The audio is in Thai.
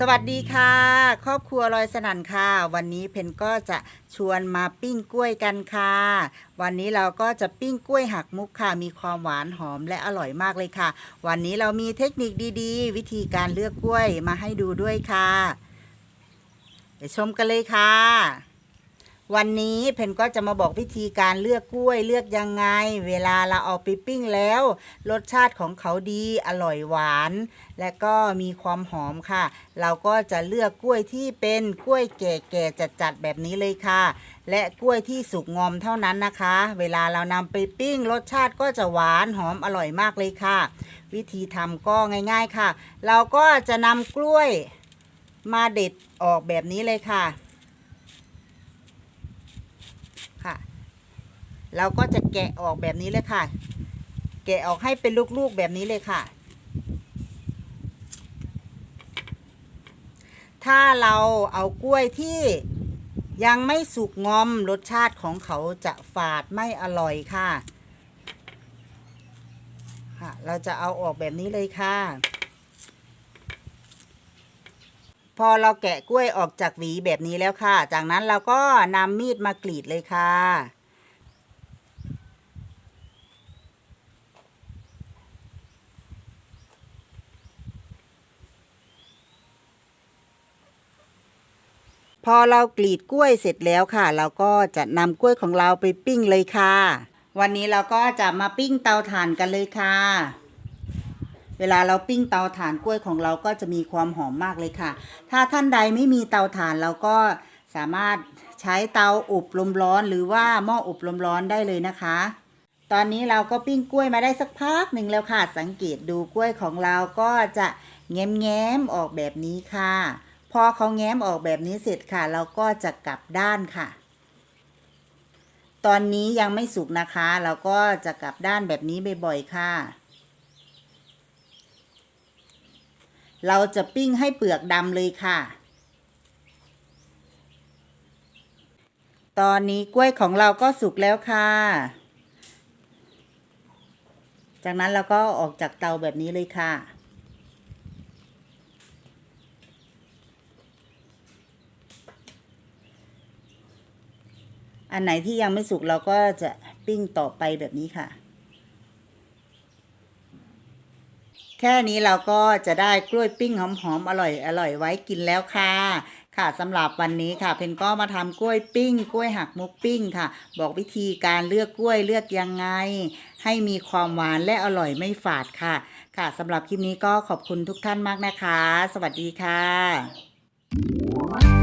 สวัสดีค่ะ ครอบครัวลอยสนั่นค่ะ วันนี้เพนก็จะชวนมาปิ้งกล้วยกันค่ะ วันนี้เราก็จะปิ้งกล้วยหักมุกค่ะ มีความหวานหอมและอร่อยมากเลยค่ะ วันนี้เรามีเทคนิคดีๆ วิธีการเลือกกล้วยมาให้ดูด้วยค่ะไปชมกันเลยค่ะ วันนี้เพนก็จะมาบอกวิธีการเลือกกล้วยเลือกยังไง เวลาเราเอาไปปิ้งแล้ว รสชาติของเขาดีอร่อยหวาน และก็มีความหอมค่ะ เราก็จะเลือกกล้วยที่เป็นกล้วยแก่ๆจัดๆแบบนี้เลยค่ะ และกล้วยที่สุกงอมเท่านั้นนะคะ เวลาเรานำไปปิ้ง รสชาติก็จะหวานหอมอร่อยมากเลยค่ะ วิธีทำก็ง่าย ๆค่ะ เราก็จะนำกล้วยมาเด็ดออกแบบนี้เลยค่ะ ค่ะ เราก็จะแกะออกแบบนี้เลยค่ะ แกะออกให้เป็นลูกๆแบบนี้เลยค่ะ ถ้าเราเอากล้วยที่ยังไม่สุกงอมรสชาติของเขาจะฝาดไม่อร่อยค่ะ ค่ะ เราจะเอาออกแบบนี้เลยค่ะ พอเราแกะกล้วยออกจากหวีแบบนี้แล้วค่ะ จากนั้นเราก็นำมีดมากรีดเลยค่ะพอเรากรีดกล้วยเสร็จแล้วค่ะ เราก็จะนำกล้วยของเราไปปิ้งเลยค่ะ วันนี้เราก็จะมาปิ้งเตาถ่านกันเลยค่ะ เวลาเราปิ้งเตาถ่านกล้วยของเราก็จะมีความหอมมากเลยค่ะ ถ้าท่านใดไม่มีเตาถ่านเราก็สามารถใช้เตาอบลมร้อนหรือว่าหม้ออบลมร้อนได้เลยนะคะ ตอนนี้เราก็ปิ้งกล้วยมาได้สักพักหนึ่งแล้วค่ะ สังเกตดูกล้วยของเราก็จะแง้มๆออกแบบนี้ค่ะ พอเขาแง้มออกแบบนี้เสร็จค่ะ เราก็จะกลับด้านค่ะ ตอนนี้ยังไม่สุกนะคะ เราก็จะกลับด้านแบบนี้บ่อยๆค่ะ เราจะปิ้งให้เปลือกดำเลยค่ะ ตอนนี้กล้วยของเราก็สุกแล้วค่ะ จากนั้นเราก็ออกจากเตาแบบนี้เลยค่ะอันไหนที่ยังไม่สุกเราก็จะปิ้งต่อไปแบบนี้ค่ะ แค่นี้เราก็จะได้กล้วยปิ้งหอมๆอร่อยอร่อยไว้กินแล้วค่ะค่ะสำหรับวันนี้ค่ะ เพนก็มาทำกล้วยปิ้ง กล้วยหักมุกปิ้งค่ะ บอกวิธีการเลือกกล้วยเลือกยังไง ให้มีความหวานและอร่อยไม่ฝาดค่ะ ค่ะสำหรับคลิปนี้ก็ขอบคุณทุกท่านมากนะคะ สวัสดีค่ะ